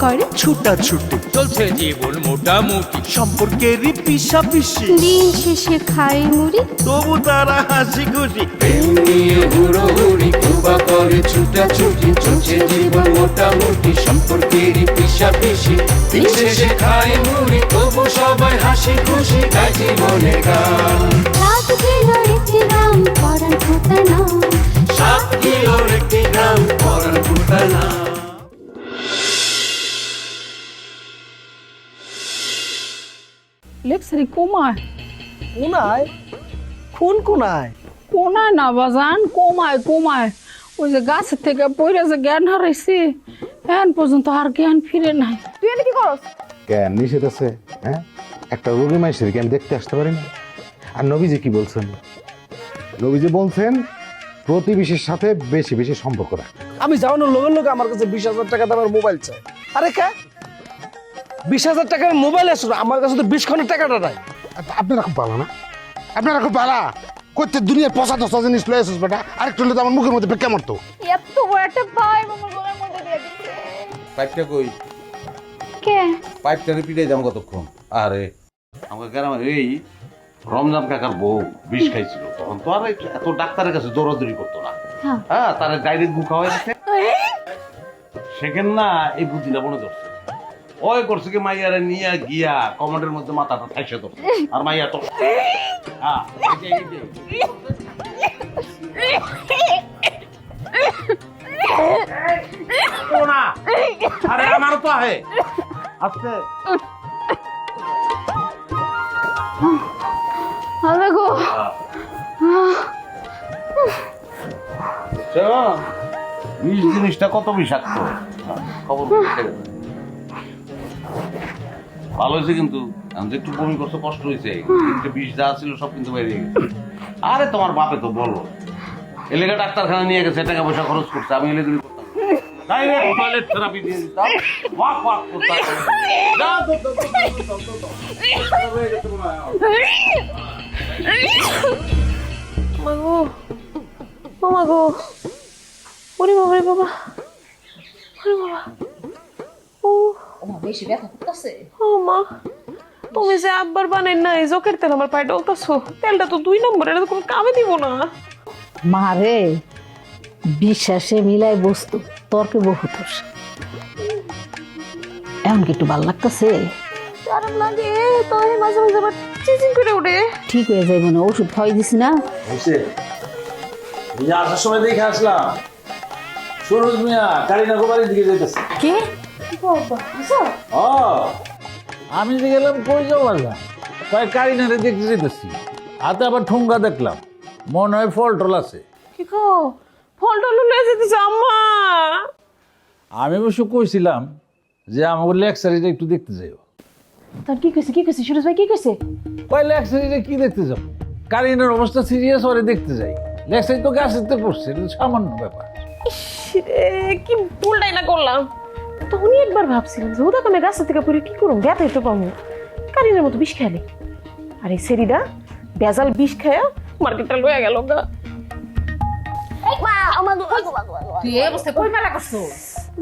করে ছুটা ছুটি চলছে জীবন মোটামুটি। সম্পর্কেরই পিসা পিসি দিন শেষে খাই মুড়ি। তবু তারা হাসি খুশি। প্রেম নিয়ে হুড়োহুড়ি কুবা করে ছুটাছুটি চলছে জীবন মোটামুটি সম্পর্কেরই পিসা পিসি দিন শেষে খাই মুড়ি তবু সবাই হাসি খুশি গায় জীবনে গান। একটি গ্রাম পরান সাত কিলোর একটি গ্রাম পরানপুর তার লেক্সারি কোমায় কোনায় কোন কোনায় কোনায় না বাজান কোমায় কোমায় ওই যে গাছের থেকে পড়ে যে জ্ঞান হারাইছি এখন পর্যন্ত আর জ্ঞান ফিরে নাই তুই এনে কি করস? জ্ঞান নিষেধ আছে হ্যাঁ? একটা রোগী মানুষের জ্ঞান দেখতে আসতে পারি না। আর নবীজি কি বলছেন? নবীজি বলছেন প্রতিবেশীর সাথে বেশি বেশি সম্পর্ক রাখ আমি যাওয়ানোর লগে লগে আমার কাছে বিশ হাজার টাকা দামের মোবাইল চাই। আরে কা? বিশ হাজার টাকার মোবাইল আসলো আমার কাছে তো বিশ খানের টাকাটা নাই। আপনারা খুব ভালো না? আপনারা খুব ভালো করতে দুনিয়ার পচা দশটা জিনিস লয়ে আসিস বেটা? আরেকটু হলে তো আমার মুখের মধ্যে বেকা মারতো। এত বড় একটা পাই আমার গলার মধ্যে দিয়ে দিছে পাইপটা কই? কে? পাইপটারে পিটাই দাম কতক্ষণ? আরে আমাকে গ্রামের এই রমজান কাকার বউ বিষ খাইছিল। তখন তো আর এত ডাক্তারের কাছে দৌড়াদৌড়ি করতো না। হ্যাঁ। তার ডাইরেক্ট গু খাওয়াই সেখানে না এই বুদ্ধিটা মনে ধরছে। ওই করছে কি মাইয়ারে নিয়ে গিয়া কমান্ডের মধ্যে মাথাটা ঠাইসে ধরছে? আর মাইয়া তো হ্যাঁ আরে আমারও তো আহে। আস্তে। আল্লাহ গো। বিষ জিনিসটা কত বিষাক্ত। খবর। ভালো হয়েছে কিন্তু, আমি একটু বমি করতে কষ্ট হয়েছে। একটু বিষ যা ছিল সব কিন্তু বেরিয়ে গেছে। আরে তোমার বাপে তো বলো, এলাকা ডাক্তারখানা নিয়ে গেছে, টাকা পয়সা খরচ করছে, আমি এলে বাবা বাবা। ও। বেশি ব্যথা করতেছে। ও মা তুমি যে আব্বার বানাই নাই জোকের তেল আমার পায়ে ডলতাছো। তেলটা তো দুই নম্বর এটা তো কোনো কামে দিব না। মারে বিশ্বাসে মিলাই বস্তু তর্কে বহুত এমন কি একটু ভালো লাগতেছে? আরাম লাগে তো এই মাঝে মাঝে আবার চিচিং করে উঠে ঠিক হয়ে যাইব না ওষুধ খাওয়াই দিছি না? এই আসার সময় দেখে আসলাম। সুরজ মিয়া কারিনা গোবারের দিকে যেতেছে কে? ও আমি যে গেলাম কই যাও আল্লাহ কয় কারিনারে দেখতে যেতেছি হাতে আবার ঠুঙ্গা দেখলাম। মনে হয় ফল টল আছে। কি কো? ফল টল লয়ে যেতেছে আম্মা। আমি অবশ্য কইছিলাম যে আমাকে লেকচারিটা একটু দেখতে যাইও। তার কি কইছে কি কইছে? সুরেশ ভাই কি কইছে? কয় লেকচারিটা কি দেখতে যাব কারিনার অবস্থা সিরিয়াস ওরে দেখতে যাই। লেকচারি তো গাছেতে পড়ছে সামান্য ব্যাপার। কি ভুলটাই না করলাম। তখনই একবার ভাবছিলাম যে ওটা আমি গাছের থেকে পড়ে কি করুম? ব্যথাই তো পাবো। কারিনের মতো বিষ খেয়ালি আর এই সেরিটা বেজাল বিষ খায়া মার্কেটটা লয়ে গেল গা।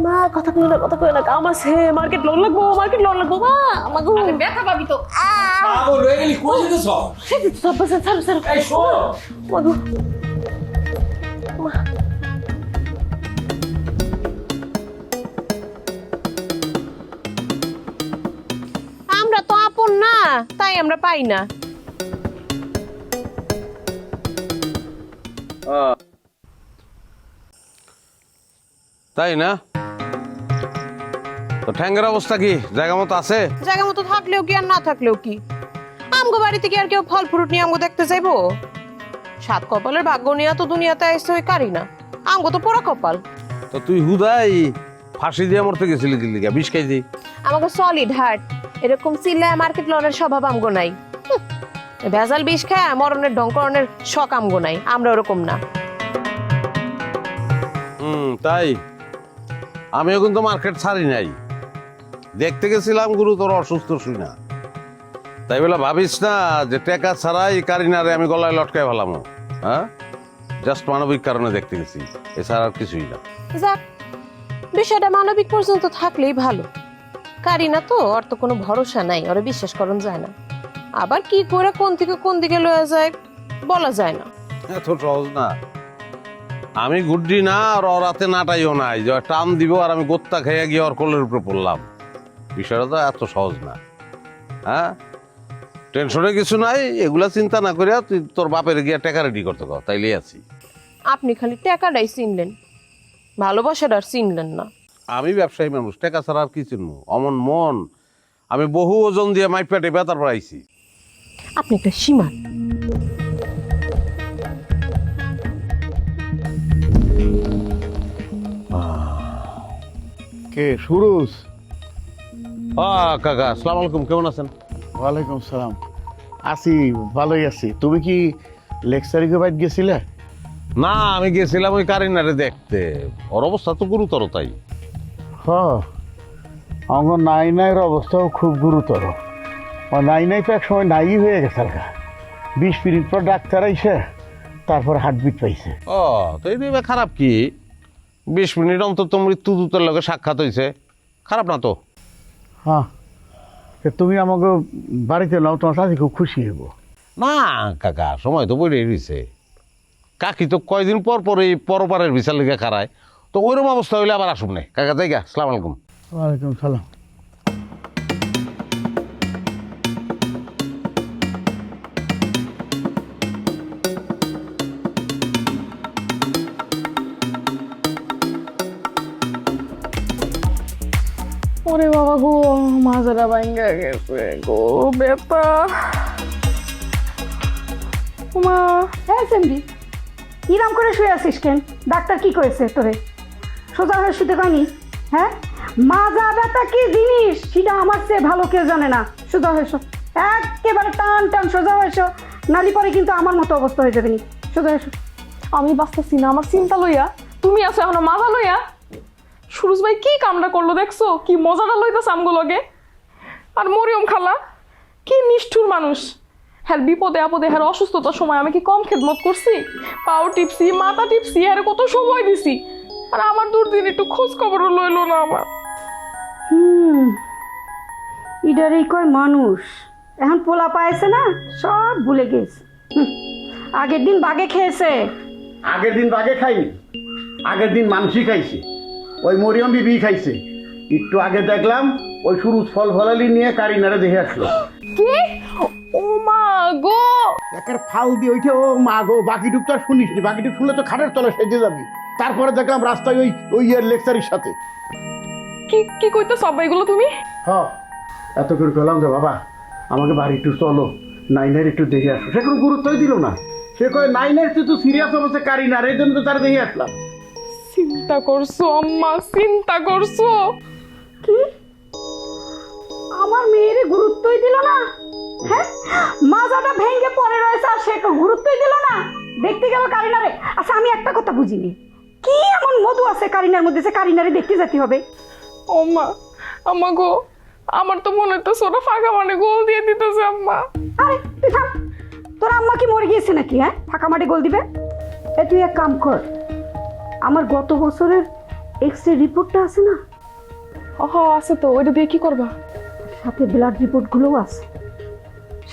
মা কথা কই না কথা কই না কাম আছে মার্কেট লোন লাগবো মার্কেট লোন লাগবো মা আমাকে ব্যথা পাবি তো। সব মাগো তাই আমরা পাই না। তাই না? তো ঠ্যাঙ্গের অবস্থা কি? জায়গা মতো আছে? জায়গা মতো থাকলেও কি আর না থাকলেও কি? আমগো বাড়িতে কি আর কেউ ফল ফ্রুট নিয়ে আমগো দেখতে যাইবো সাত কপালের ভাগ্য নিয়ে তো দুনিয়াতে আসছে ওই কারি না। আমগো তো পোড়া কপাল। তো তুই হুদাই। ফাঁসি দিয়ে মরতে গেছিলি কি লিগা বিষ খাই দিই আমাকে সলিড হার্ট এরকম চিল্লায় মার্কেট লনের স্বভাব আমগো নাই। ভেজাল বিষ খায় মরণের ঢঙ্করণের শখ আমগো নাই আমরা ওরকম না। হুম তাই। আমিও কিন্তু মার্কেট ছাড়ি নাই। দেখতে গেছিলাম গুরু তোর অসুস্থ শুই না তাই বলে ভাবিস না যে টেকা ছাড়াই কারিনারে আমি গলায় লটকায় ফেলাম হ্যাঁ? জাস্ট মানবিক কারণে দেখতে গেছি এছাড়া আর কিছুই না। যাক বিষয়টা মানবিক পর্যন্ত থাকলেই ভালো। কারিনা তো ওর তো কোনো ভরসা নাই ওরা বিশ্বাস করন যায় না। আবার কি করে কোন থেকে কোন দিকে লয়ে যায় বলা যায় না। এত সহজ না। আমি গুড্ডি না আর ওর রাতে নাটাইও নাই। যে টান দিব আর আমি গোত্তা খেয়ে গিয়ে ওর কোলের উপরে পড়লাম। বিষয়টা তো এত সহজ না। হ্যাঁ? টেনশনে কিছু নাই এগুলা চিন্তা না করিয়া তুই তোর বাপের গিয়া টাকা রেডি করতে কর তাইলে আছি। আপনি খালি টাকাটাই চিনলেন। ভালোবাসাটা আর চিনলেন না। আমি ব্যবসায়ী মানুষ টাকা ছাড়া আর কি চিনবো? অমন মন। আমি বহু ওজন দিয়ে মাইক পেটে বেতার পড়াইছি আপনি একটা সীমা। কে সুরুজ? আ কাকা আসসালামু আলাইকুম কেমন আছেন? ওয়ালাইকুম সালাম। আছি ভালোই আছি। তুমি কি লেকচারিকে বাইট গেছিলে? না আমি গেছিলাম ওই কারিনারে দেখতে। ওর অবস্থা তো গুরুতর তাই। হ অঙ্গ নাই নাইয়ের অবস্থাও খুব গুরুতর। ও নাই নাই তো এক সময় নাই হয়ে গেছে আর বিশ মিনিট পর ডাক্তার আইসে তারপর হার্টবিট পাইছে। ও তো এই দিবে খারাপ কি? বিশ মিনিট অন্তত মৃত্যু দূতের লগে সাক্ষাৎ হয়েছে খারাপ না তো? হ্যাঁ তা তুমি আমাকে বাড়িতে নাও তোমার সাথে খুব খুশি হইব। না কাকা সময় তো বই রয়েছে কাকি তো কয়দিন পর পর এই পরপারের বিচার লেগে খারায় তো ওইরকম অবস্থা হইলে আবার আসুন না। কাকা তাই গা সালাম আলাইকুম। ওয়ালাইকুম সালাম। ওরে বাবা গো মাজারা ভাঙ্গা গেছে গো বেতা মা। হ্যাঁ কিরাম করে শুয়ে আছিস কেন? ডাক্তার কি করেছে তোরে? সোজা হয়ে শুতে কয়নি হ্যাঁ? মাজা ব্যথা কি জিনিস? সেটা আমার চেয়ে ভালো কেউ জানে না। সোজা হয়ে শো। একেবারে টান টান সোজা হয়ে শো। নালি পরে কিন্তু আমার মতো অবস্থা হয়ে যাবে নি। সোজা হয়ে শো। আমি বাঁচতেছি না, আমার চিন্তা লইয়া। তুমি আছো এখনও মাজা লইয়া। সুরজ ভাই কি কামটা করল দেখছ? কি মজাটা লইতেছে আমগুলোকে আর মরিয়ম খালা, কি নিষ্ঠুর মানুষ। হ্যাঁ বিপদে আপদে হ্যাঁ অসুস্থতার সময় আমি কি কম খেদমত করছি? পাও টিপসি মাথা টিপসি হ্যাঁ কত সময় দিছি? আর আমার দুর্দিন একটু খোঁজ খবরও লইলো না আমার। হুম ইডারেই কয় মানুষ। এখন পোলা পাইছে না সব ভুলে গেছে। হুম, আগের দিন বাগে খেয়েছে। আগের দিন বাগে খাইনি আগের দিন মানসি খাইছে ওই মরিয়ম বিবি খাইছে। একটু আগে দেখলাম ওই সুরুজ ফল ফলালি নিয়ে কারিনারে দেখে আসলো। কি? ও মা গো। একের ফাল দিয়ে ওইটা ও মা গো বাকিটুক তো আর শুনিস নি। বাকিটুক শুনলে তো খাটের তলে সেজে যাবি। তারপরে দেখলাম রাস্তায় ওই ওই ইয়ের লেকচারির সাথে। কি কি কইতে সব এগুলো তুমি? হ এত করে বললাম যে বাবা আমাকে বাড়ি একটু চলো নাইনের একটু দেখে আসো। সে কোনো গুরুত্বই দিল না। সে কয় নাইনের তুই তো সিরিয়াস অবস্থা কারিনার এই জন্য তো তার দেখে আসলাম। চিন্তা করছ আম্মা চিন্তা করছ। কি? আমার মেয়ের গুরুত্বই দিল না? হ্যাঁ? মাজাটা ভেঙে পড়ে রয়েছে আর সে তো গুরুত্বই দিল না। দেখতে গেল কারিনারে। আচ্ছা আমি একটা কথা বুঝিনি। কি এমন মধু আছে কারিনার মধ্যে যে কারিনারে দেখতে যেতে হবে? ও মা আম্মা গো আমার তো মনে হচ্ছে ওরা ফাঁকা মানে গোল দিয়ে দিতেছে আম্মা। আরে তুই থাম। তোর আম্মা কি মরে গিয়েছে নাকি হ্যাঁ? ফাঁকা মাঠে গোল দিবে? এ তুই এক কাম কর। আমার গত বছরের এক্স রে রিপোর্টটা আছে না? ওহ আছে তো ওইটা দিয়ে কি করবা? সাথে ব্লাড রিপোর্টগুলোও আছে।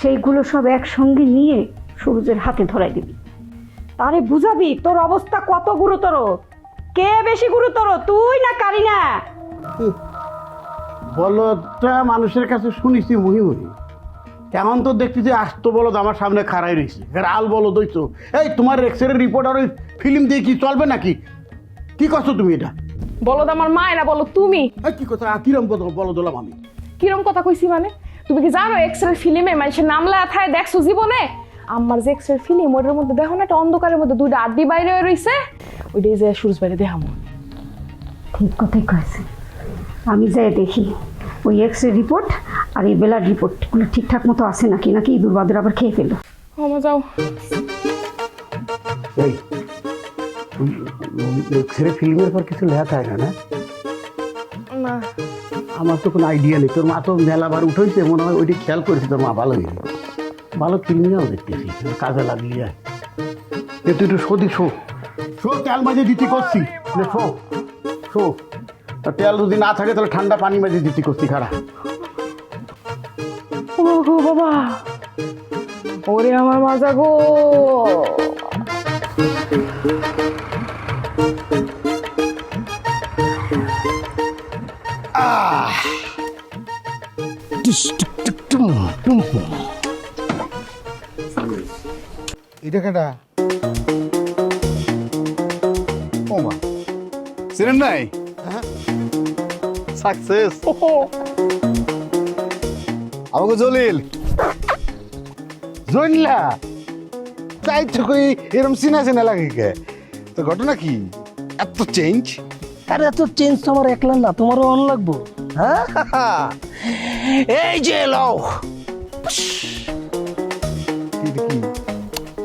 সেইগুলো সব একসঙ্গে নিয়ে সূর্যের হাতে ধরাই দিবি। তারে বুঝাবি তোর অবস্থা কত গুরুতর? কে বেশি গুরুতর তুই না কারিনা? বলদটা মানুষের কাছে শুনিছি মুহি মুহি। এমন তো দেখতেছি আস্ত বলদ আমার সামনে খাড়াই রয়েছে। এর আল বলদ হইতো। এই তোমার এক্সরে রিপোর্ট আর ওই ফিল্ম দিয়ে কি চলবে নাকি? কি করছ তুমি এটা? বলো তো আমার মা না বলো তুমি। এই কি কথা? কিরম কথা বলদ হলাম আমি? কিরম কথা কইছি মানে? তুমি কি জানো এক্সরে ফিল্মে মানুষের নাম লেখায় দেখছ জীবনে? আমার যে এক্সরে ফিল্ম ওটার মধ্যে দেখো না একটা অন্ধকারের মধ্যে দুইটা আড্ডি বাইরে রইছে? ওইটাই যে সূর্য বাইরে দেখামো। ঠিক কথাই কয়েছে আমি যাই দেখি ওই এক্স রে রিপোর্ট আর এই ব্লাড রিপোর্টগুলো ঠিকঠাক মতো আছে নাকি? নাকি ইঁদুর বাদুর আবার খেয়ে ফেলো আমার যাও। এই ছেড়ে ফিল্মের পর কিছু লেখা থাকে না? আমার তো কোনো আইডিয়া নেই। তোর মা তো মেলাবার উঠেছে, মনে হয় ওইটি খেয়াল করেছে তোর মা ভালো হয়েছে। ভালো ফিল্মিয়াও দেখতেছি, কাজে লাগলি এ, তুই একটু সদি শো। শো, তেল মাঝে দিতে করছি। শো। শো। তেল যদি না থাকে, তাহলে ঠান্ডা পানি মাঝে দিতে করছি খারাপ ও বাবা। ওরে আমার মাজা গো এটা কেটা। ও মা। সিনেন নাই সাকসেস আমাকে জলিল। জইনলা তাই তো কই এরম চিনা চিনা লাগে কে। তো ঘটনা কি? এত চেঞ্জ আরে এত চেঞ্জ তো আমার একলা না তোমারও অন লাগবো। হ্যাঁ? এই যে লও।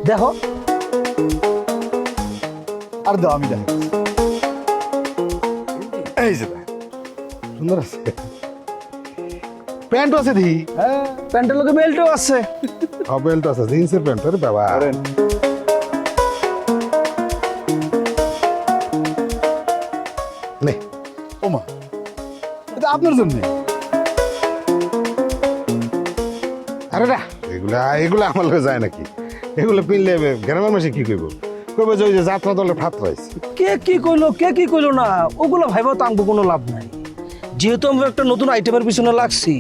দেখো। আর দাও আমি দেখ এই যে সুন্দর আছে। প্যান্ট আছে দি। হ্যাঁ প্যান্টের লোকে বেল্টও আছে। বেল্ট আছে জিন্সের প্যান্ট আরে বাবা আপনার জন্য। আরে না এগুলা এগুলা আমার লোকে যায় নাকি? এগুলো পিনলে গ্রামের মাসে কি কইব? কইবে যে ওই যে যাত্রা দলের ভাত রাইছে কে কি কইলো কে কি কইলো না? ওগুলো ভাইবা তো আমগো কোনো লাভ নাই। যেহেতু আমরা একটা নতুন আইটেমের পিছনে লাগছি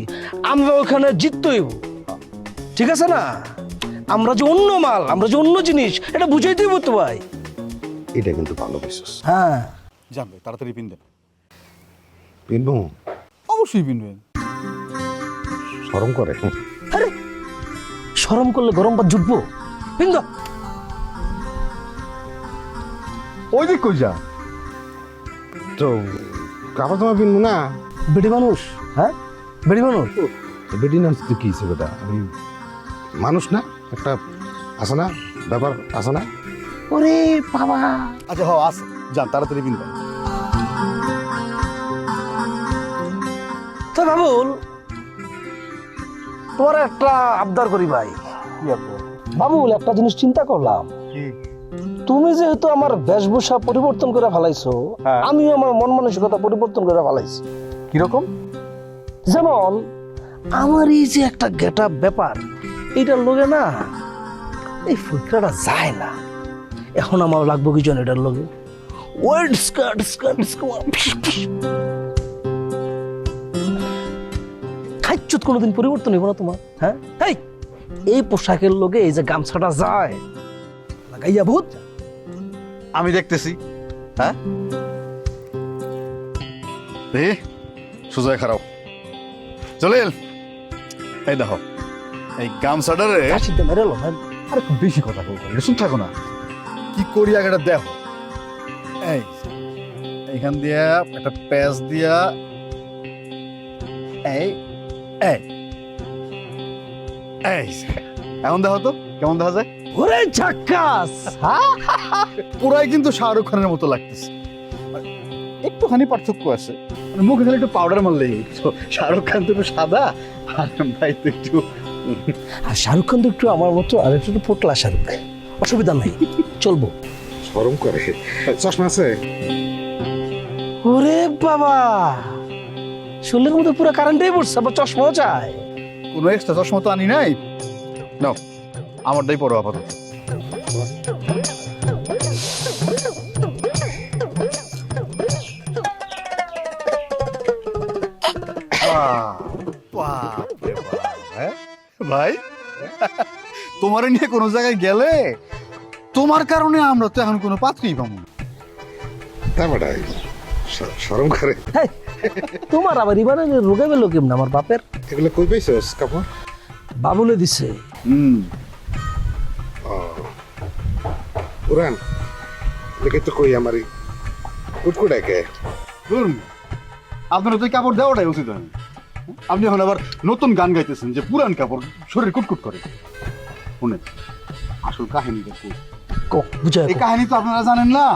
আমরা ওখানে জিততেই ঠিক আছে না? আমরা যে অন্য মাল আমরা যে অন্য জিনিস এটা বুঝাইতেই তো ভাই। এটা কিন্তু ভালো বিশ্বাস। হ্যাঁ। জানবে তাড়াতাড়ি পিন দেন। পিনবো? অবশ্যই পিনবেন। শরম করে? আরে শরম করলে গরম ভাত জুটবো? বিন্দ ওই দিক কই যা। তো কাপড় তোমার পিনবো না? বেটি মানুষ হ্যাঁ? বেটি মানুষ। বেটি নাম তো কি হিসেবে এটা মানুষ না? একটা আছে না? ব্যাপার আছে না? ওরে বাবা। আচ্ছা হ আস যান তাড়াতাড়ি পিন তো বাবুল তোমার একটা আবদার করি ভাই বাবুল একটা জিনিস চিন্তা করলাম। তুমি যেহেতু আমার বেশভূষা পরিবর্তন করে ফেলাইছো হ্যাঁ। আমিও আমার মন মানসিকতা পরিবর্তন করে ফেলাইছি। কীরকম? যেমন আমার এই যে একটা গেট আপ ব্যাপার এটার লোকে না এই ফুটকাটা যায় না। এখন আমার লাগবো কি জন এটার লোকে ওয়েট স্কার্ট স্কার্ট খাইচ্ছুত কোনোদিন পরিবর্তন হইব না তোমার হ্যাঁ? এই এই পোশাকের লোকে এই যে গামছাটা যায় লাগাইয়া ভূত আমি দেখতেছি হ্যাঁ? রে সোজা খারাপ। জলিল এই দেখো এই গামছাটারে কাশিতে মেরে লো আরে বেশি কথা বলব শুন থাকো না। কি করি আগে এটা দেখো। এই এইখান দিয়া একটা প্যাচ দিয়া এই এই এই এমন দেখো তো কেমন দেখা যায়? ওরে ঝাক্কাস! পুরাই কিন্তু শাহরুখ খানের মতো লাগতেছে। একটুখানি পার্থক্য আছে। মানে মুখে খালি একটু পাউডার মারলেই শাহরুখ খান তো একটু সাদা আর ভাই তো একটু আর শাহরুখ খান তো একটু আমার মতো আর একটু পোটলা শাহরুখ। অসুবিধা নাই চলবো। শরম করে। চশমা আছে? ওরে বাবা! শরীরের মধ্যে পুরো কারেন্টই পড়ছে আবার চশমাও চায়। কোনো এক্সট্রা চশমা তো আনি নাই? নাও আমারটাই পড়ো আপাতত। হ্যাঁ? ভাই তোমার নিয়ে কোনো জায়গায় গেলে তোমার কারণে আমরা তো এখন কোনো পাত্রই পাবো না। শরম করে। তোমার আবার এবারে রোগে পেল কেমন? আমার বাপের? এগুলো কই পাইছস কাপড়? বাবুলে দিছে। হুম। উড়ান। দেখে তো কই আমার কুটকুটাকে? ধরুন আপনার তো এই কাপড় দেওয়াটাই উচিত হয়। আপনি এখন আবার নতুন গান গাইতেছেন যে পুরান কাপড় শরীর কুটকুট করে। শুনেন আসল কাহিনীটা কি? ক বুঝায় এই কাহিনী তো আপনারা জানেন না।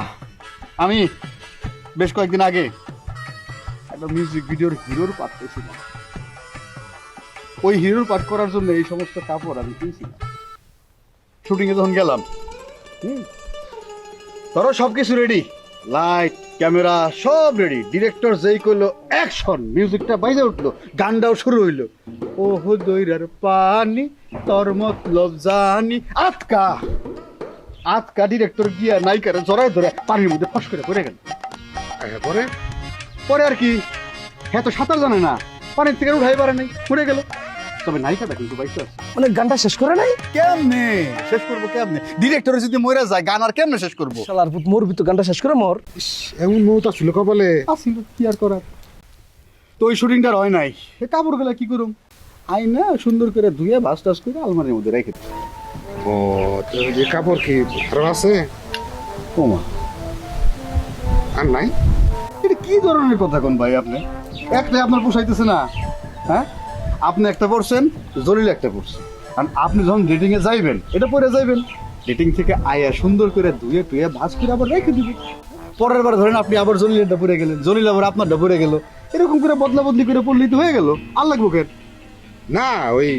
আমি বেশ কয়েকদিন আগে একটা মিউজিক ভিডিওর হিরোর পাঠ পেয়েছিলাম ওই হিরোর পাঠ করার জন্য এই সমস্ত কাপড় আমি কিনছিলাম। শুটিংয়ে যখন গেলাম, হুম, ধরো সব কিছু রেডি লাইট ক্যামেরা সব রেডি ডিরেক্টর যেই করল অ্যাকশন মিউজিকটা বাইজে উঠল, গানটাও শুরু হইল। ও হো দৈরার পানি, তোর মতলব জানি আতকা আতকা ডিরেক্টর গিয়া নায়িকারে জড়ায় ধরে পানির মধ্যে ফস করে পড়ে গেল। পরে পরে আর কি? হ্যাঁ তো সাঁতার জানে না। পানির থেকে উঠাই পারে নাই পড়ে গেল। তবে নায়িকাটা কিন্তু বাইসে আছে। মানে গানটা শেষ করে নাই? কেমনে? শেষ করব কেমনে? ডিরেক্টর যদি মরে যায় গান আর কেমনে শেষ করব? শালার পুত মরবি তো গানটা শেষ করে মর। এমন মৌত আসছিল কপালে। আসিল কি আর করার? তো ওই শুটিংটা হয় নাই। এ কাপড়গুলা কি করুম? আই না সুন্দর করে ধুয়ে ভাস টাস করে আলমারির মধ্যে রেখে ও তো যে কাপড় কি আরও আছে? ওমা। আর নাই? কি ধরনের কথা কোন ভাই আপনি? একটা আপনার পোষাইতেছে না। হ্যাঁ? আপনি একটা পড়ছেন, জলিল একটা পড়ছেন কারণ আপনি যখন ডেটিং এ যাইবেন, এটা পরে যাইবেন। ডেটিং থেকে আয়া সুন্দর করে ধুয়ে টুয়ে ভাজ করে আবার রেখে দিবেন। পরের বার ধরেন আপনি আবার জলিলেরটা পরে গেলেন, জলিল আবার আপনারটা পরে গেল। এরকম করে বদলা বদলি করে পড়লেই তো হয়ে গেল। আর বুকের না, ওই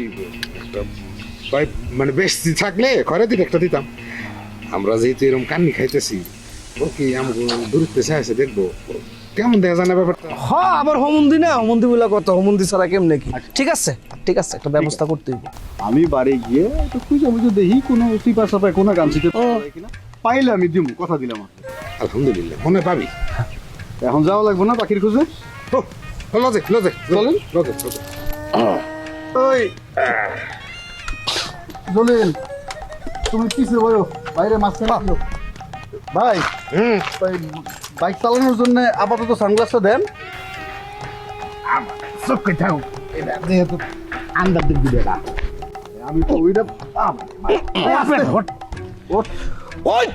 মানে বেশি থাকলে ঘরে দিন একটা দিতাম। আমরা যেহেতু এরকম কান্নি খাইতেছি, ও কি আমাকে দূরত্বে চাইছে দেখব? কেমন দেখা যায় না ব্যাপারটা? হ আবার হোমন্দি না? হোমন্দি বলে কত? হোমন্দি ছাড়া কেমনে কি? ঠিক আছে ঠিক আছে একটা ব্যবস্থা করতে হইব। আমি বাড়ি গিয়ে একটু খুঁজে বুঝে দেখি কোনো টিপা চাপায় কোনো গান শিখতে পারে কিনা। পাইলে আমি দিব কথা দিলাম। আলহামদুলিল্লাহ মনে পাবি। এখন যাওয়া লাগবে না পাখির খুঁজে? ও লজে লজে চলেন। লজে লজে। ওই। জলিল তুমি কিসে বলো? বাইরে ছিল। ভাই। হুম। ওই বাইক চালানোর জন্য আপাতত সানগ্লাসটা দেন। চোখে থাকুক এটা যেহেতু আন্দার দিক দিবে না। আমি তো ওইটা ওই।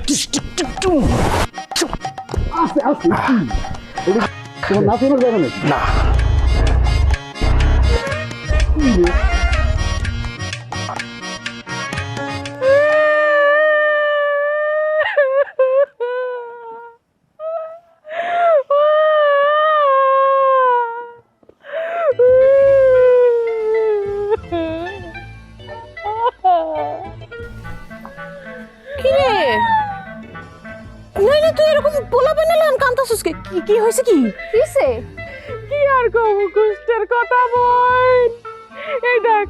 আস্তে আস্তে। তোমার নাচানোর না। কে হয়েছে কি? কিসে? কি আর কব কুষ্টের কথা বল। এই দেখ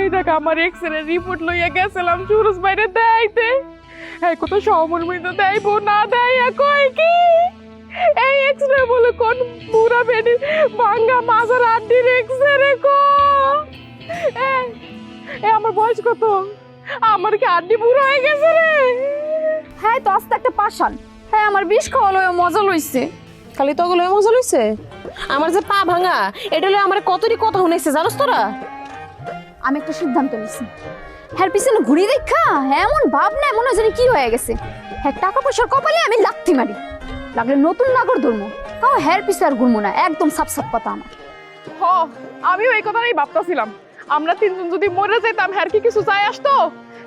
এই দেখ আমার এক্স রে রিপোর্ট লইয়া গেছিলাম সুরজ বাইরে দেখাইতে। এই কত সমন্বিত দেয়বো না দেয় কয় কি? এই এক্স রে বলে কোন পুরা বেডি ভাঙ্গা মাজার আড্ডির এক্স রে কো এই আমার বয়স কত? আমার কি আড্ডি বুড়ো হয়ে গেছে রে? হ্যাঁ তো আস্তে একটা পাশান। হ্যাঁ আমার বিষ খাওয়া লইয়া মজা লইছে। খালি তো ওগুলো মজা লইছে। আমার যে পা ভাঙা এটা হলে আমার কতটি কথা শুনেছে জানোস তোরা? আমি একটা সিদ্ধান্ত নিছি। হ্যাঁ পিছনে ঘুরি দেখা হ্যাঁ এমন ভাব না মনে হয় জানি কি হয়ে গেছে। হ্যাঁ টাকা পয়সার কপালে আমি লাথি মারি। লাগলে নতুন নাগর ধর্ম। তাও হ্যার পিছে আর ঘুরবো না একদম সাপ সাপ কথা আমার। হ আমিও এই কথাটাই ভাবতাছিলাম। আমরা তিনজন যদি মরে যেতাম হ্যার কি কিছু চাই আসতো?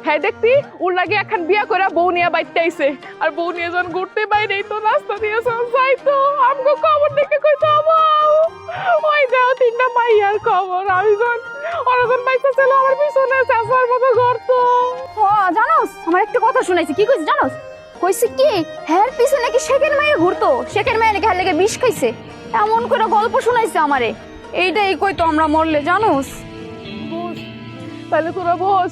হ্যাঁ দেখতি ওর লাগে এখন বিয়া করে বউ নিয়ে বাইতে আইছে। আর বউ নিয়ে যখন ঘুরতে বাইরে তো রাস্তা দিয়ে যখন যাইতো আমগো খবর দেখে কইতো আবাও ওই যাও তিনটা মাইয়ার খবর আমি যখন ওরা যখন বাইতে ছিল আমার পিছনে চেঁচার মতো ঘরতো। হ জানোস আমার একটা কথা শুনাইছে কি কইছে জানোস? কইছে কি হ্যার পিছনে নাকি শেখের মেয়ে ঘুরতো? শেখের মেয়ে নাকি হ্যার লেগে বিষ খাইছে? এমন করে গল্প শুনাইছে আমারে। এইটাই কইতো আমরা মরলে জানোস? বস তাহলে তোরা বস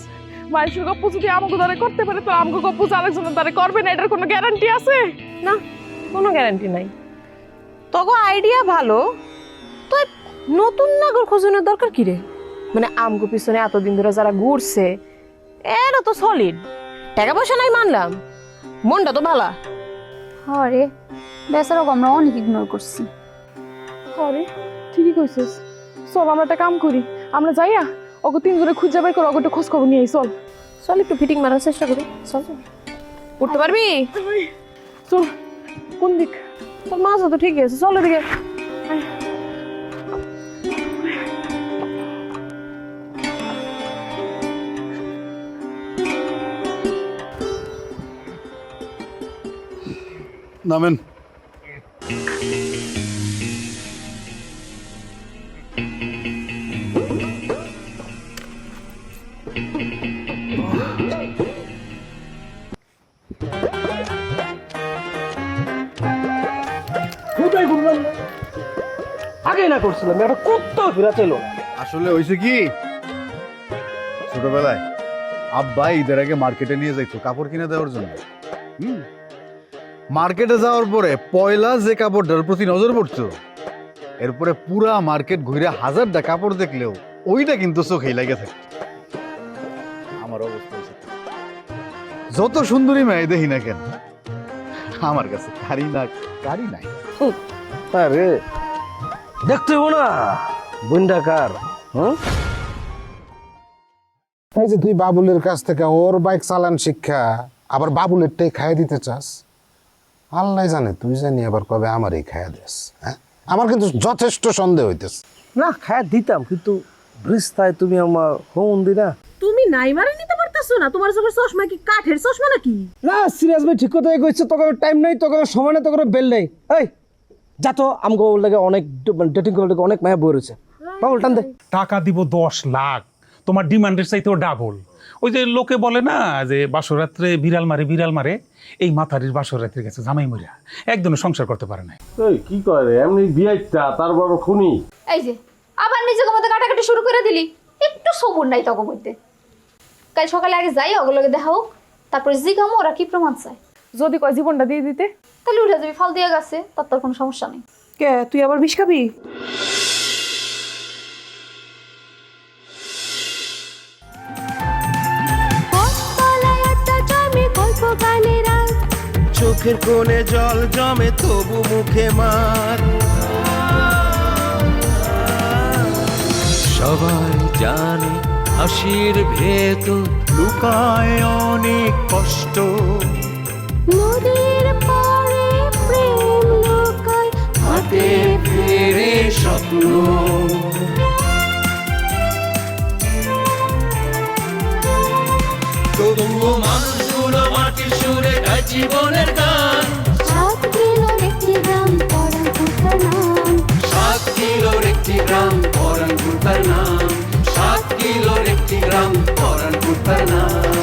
মাইশের গপ্প যদি আমাকে দ্বারা করতে পারে? তো আমাকে গপ্প আরেকজনের দ্বারা করবে না এটার কোনো গ্যারান্টি আছে? না কোনো গ্যারান্টি নাই। তগো আইডিয়া ভালো। তো নতুন নাগর খোঁজনের দরকার কি রে? মানে আমগো পিছনে এতদিন ধরে যারা ঘুরছে এরা তো সলিড টাকা পয়সা নাই মানলাম। মনটা তো ভালা। আরে বেচারাকে আমরা অনেক ইগনোর করছি। আরে ঠিকই কইছিস। চল আমরা একটা কাম করি। আমরা যাইয়া ওকে তিন ধরে খুঁজে বের করে ওকে খোঁজ খবর নিয়ে আই চল। চল একটু ফিটিং মারার চেষ্টা করি চল। উঠতে পারবি? চল কোন দিক? তোর মাছ তো ঠিকই আছে চল এদিকে। নামেন। করছিলাম। একটা কোথাও ফেরা ছিল আসলে হয়েছে কি? ছোটবেলায় আব্বা ঈদের আগে মার্কেটে নিয়ে যাইতো কাপড় কিনে দেওয়ার জন্য। হুম? মার্কেটে যাওয়ার পরে পয়লা যে কাপড়টার প্রতি নজর পড়তো এরপরে পুরা মার্কেট ঘুরে হাজারটা কাপড় দেখলেও ওইটা কিন্তু চোখেই লাগে থাকতো। আমার অবস্থা যত সুন্দরী মেয়ে দেখি না কেন আমার কাছে কারি না কারি নাই। আরে দেখতে হব না। বন্ডা কার হুম এই যে তুই বাবুলের কাছ থেকে ওর বাইক চালান শিক্ষা আবার বাবুলেরটাই খাইয়ে দিতে চাস? আল্লাহ জানে তুই জানি আবার কবে আমারই খাইয়া দিস হ্যাঁ? আমার কিন্তু যথেষ্ট সন্দেহ হইতেছে। না খায় দিতাম কিন্তু ব্রিস্তায় তুমি আমার হোম দি না তুমি নাই মারে নিতে পারতাছো না? তোমার চোখের চশমা কি কাঠের চশমা নাকি? না সিরিয়াস ভাই ঠিক কথাই কইছে তোকে টাইম নাই তোকে সময় নেই তোকে বেল নেই। এই যা তো আমগো লাগে অনেক ডেটিং করার লাগে অনেক মায়া বই রয়েছে। বাবুল টান দে। টাকা দিব দশ লাখ। তোমার ডিমান্ডের চাইতেও ডাবল ওই যে লোকে বলে না যে বাসরাত্রে বিড়াল মারে বিড়াল মারে এই মাথারির বাসরাত্রে গেছে জামাই মরিয়া। একদিনও সংসার করতে পারে না কি করে এমনি বিয়াইটা তার বড় খুনি। এই যে আবার নিজেকে মধ্যে কাটাকাটি শুরু করে দিলি। একটু সবুর নাই তখন মধ্যে। কাল সকালে আগে যাই ওগুলোকে দেখা হোক। তারপরে জিগামো ওরা কি প্রমাণ চায়? যদি কয় জীবনটা দিয়ে দিতে তাহলে উঠে যাবি ফাল দিয়ে গেছে তার তোর কোনো সমস্যা নেই। কে তুই আবার বিষ খাবি? চোখের কোণে জল জমে তবু মুখে মার। সবাই জানে হাসির ভেতর লুকায় অনেক কষ্ট। নদীর লোকায় হাতে ফেরে স্বপ্ন। তবুও মানুষগুলো মাটির সুরে গায় জীবনের গান। সাত কিলোর একটি গ্রাম নাম। সাত কিলোর একটি গ্রাম নাম। সাত কিলোর একটি গ্রাম নাম।